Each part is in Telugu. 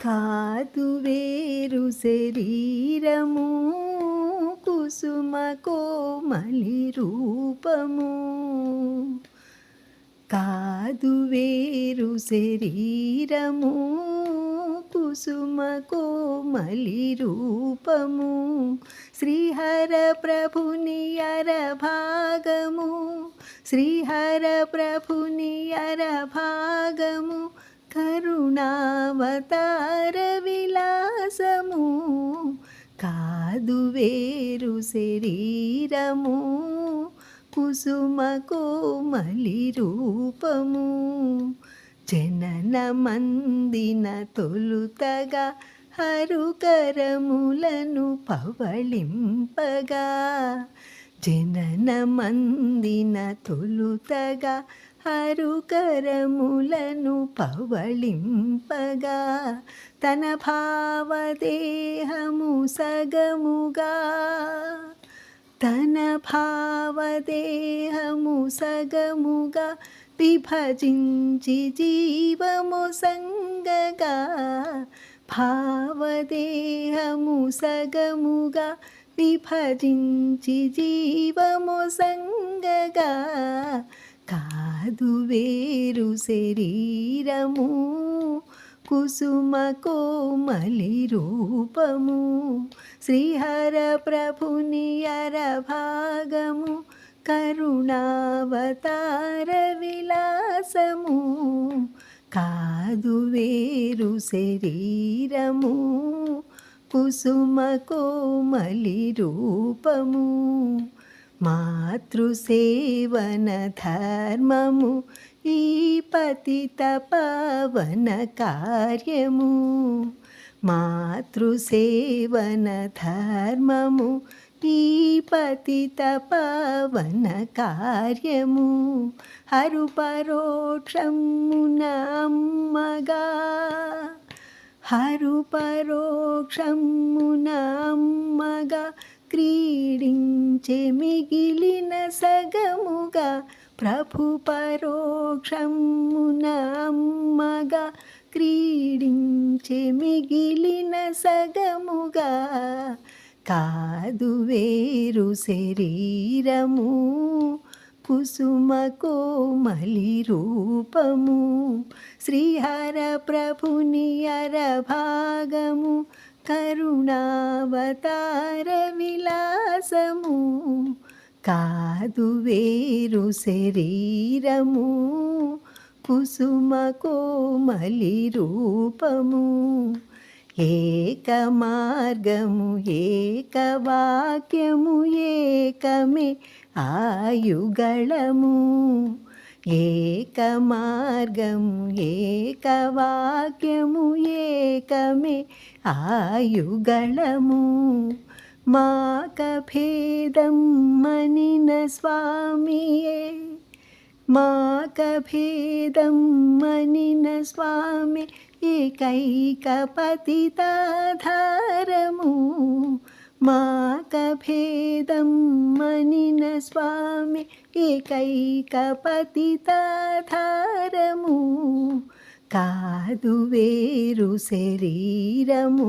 కాదు వేరు శరీరము కుసుమ కోమలి రూపము. కాదు వేరు శరీరము కుసుమ కోమలి రూపము. శ్రీహర ప్రభుని అర భాగము శ్రీహర ప్రభుని అర భాగము. కరుణావతార విలాసము కాదు వేరు శరీరము కుసుమ కోమలి రూపము. జనన మందిన తొలుతగా హరుకరములను పవళింపగా జనన మందిన తొలుతగా హరుకరములను పవళింపగా తన భావదేహము సగముగా. తన భావదేహము సగముగా విభజించి జీవము సంగగా. భావదేహము సగముగా విభజించి జీవము సంగగా. కాదు వేరు శరీరము కుసుమ కోమలి రూపము శ్రీహర ప్రభుని అర భాగము కరుణావతార విలాసము. కాదు వేరు శరీరము కుసుమ కోమలి రూపము. మాతృసేవన ధర్మము ఈ పతిత పవన కార్యము మాతృసేవన ధర్మము ఈ పతిత పవన కార్యము హరు పరోక్షమున క్రీడించే మిగిలిన సగముగా ప్రభు పరోక్షమున అమ్మగా క్రీడించే మిగిలిన సగముగా కాదు వేరు శరీరము కుసుమ కోమలి రూపము శ్రీహర ప్రభుని అర భాగము కరుణావతార విలాసము కాదు వేరు శరీరము కుసుమ కోమలి రూపము. ఏక మార్గము ఏక వాక్యము ఏకమే ఆయుగళము. ఏక మార్గము ఏక వాక్యము ఏకమే ఆయుగళము మాక భేదం మనిన స్వామియే మాక భేదం మనిన స్వామి ఏకైక పతితాధారము మాక భేదం మనిన స్వామి ఏకైక పతితాధారము కాదు వేరు శరీరము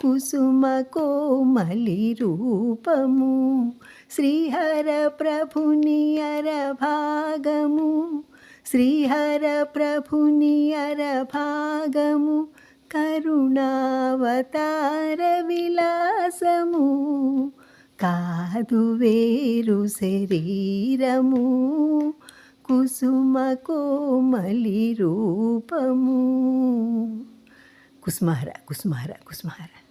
కుసుమ కోమలి రూపము శ్రీహర ప్రభుని అర భాగము శ్రీహర ప్రభుని అర భాగము కరుణావతార విలాసము కాదు వేరు శరీరము కుసుమ కోమలి రూపము. కుసుమహర కుసుమహర కుసుమహర.